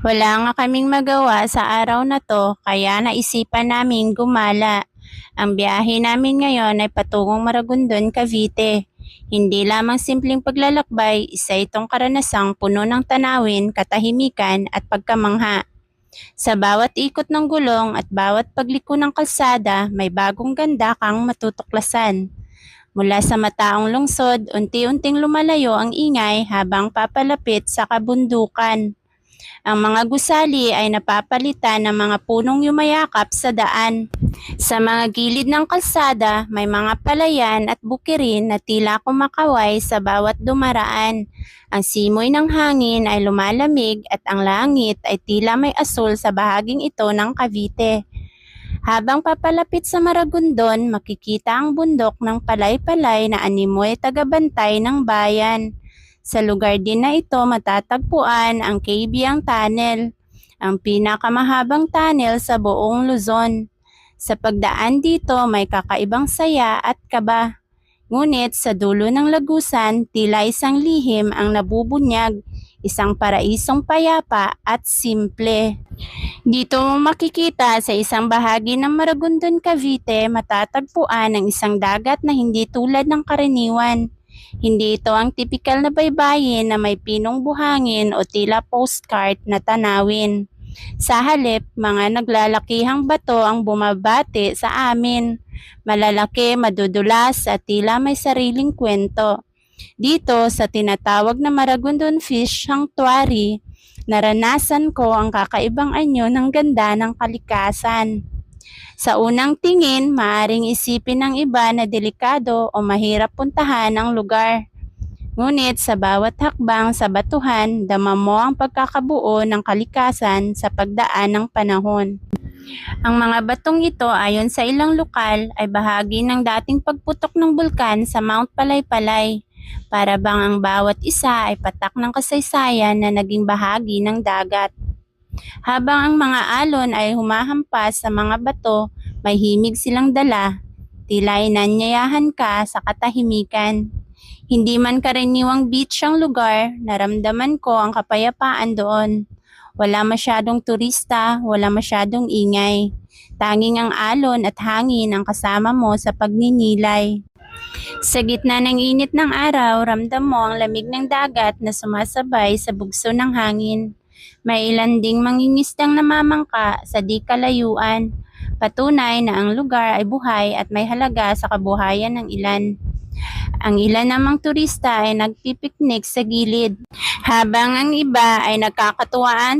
Wala nga kaming magawa sa araw na to kaya naisipan namin gumala. Ang biyahe namin ngayon ay patungong Maragondon, Cavite. Hindi lamang simpleng paglalakbay, isa itong karanasang puno ng tanawin, katahimikan at pagkamangha. Sa bawat ikot ng gulong at bawat pagliko ng kalsada, may bagong ganda kang matutuklasan. Mula sa mataong lungsod, unti-unting lumalayo ang ingay habang papalapit sa kabundukan. Ang mga gusali ay napapalitan ng mga punong yumayakap sa daan. Sa mga gilid ng kalsada, may mga palayan at bukirin na tila kumakaway sa bawat dumaraan. Ang simoy ng hangin ay lumalamig at ang langit ay tila may asul sa bahaging ito ng Cavite. Habang papalapit sa Maragondon, makikita ang bundok ng palay-palay na animoy tagabantay ng bayan. Sa lugar din na ito matatagpuan ang Kabyang Tunnel, ang pinakamahabang tunnel sa buong Luzon. Sa pagdaan dito may kakaibang saya at kaba. Ngunit sa dulo ng lagusan, tila isang lihim ang nabubunyag, isang paraisong payapa at simple. Dito mo makikita sa isang bahagi ng Maragondon, Cavite, matatagpuan ang isang dagat na hindi tulad ng karaniwan. Hindi ito ang tipikal na baybayin na may pinong buhangin o tila postcard na tanawin. Sa halip, mga naglalakihang bato ang bumabati sa amin. Malalaki, madudulas at tila may sariling kwento. Dito sa tinatawag na Maragondon Fish Sanctuary, naranasan ko ang kakaibang anyo ng ganda ng kalikasan. Sa unang tingin, maaring isipin ng iba na delikado o mahirap puntahan ang lugar. Ngunit sa bawat hakbang sa batuhan, dama mo ang pagkakabuo ng kalikasan sa pagdaan ng panahon. Ang mga batong ito ayon sa ilang lokal ay bahagi ng dating pagputok ng bulkan sa Mount Palaypalay. Para bang ang bawat isa ay patak ng kasaysayan na naging bahagi ng dagat. Habang ang mga alon ay humahampas sa mga bato, may himig silang dala. Tila inanyayahan ka sa katahimikan. Hindi man karaniwang beach ang lugar, naramdaman ko ang kapayapaan doon. Wala masyadong turista, wala masyadong ingay. Tanging ang alon at hangin ang kasama mo sa pagninilay. Sa gitna ng init ng araw, ramdam mo ang lamig ng dagat na sumasabay sa bugso ng hangin. May ilan ding mangingisdang namamangka sa di kalayuan. Patunay na ang lugar ay buhay at may halaga sa kabuhayan ng ilan. Ang ilan namang turista ay nagpipiknik sa gilid, habang ang iba ay nagkakatuwaan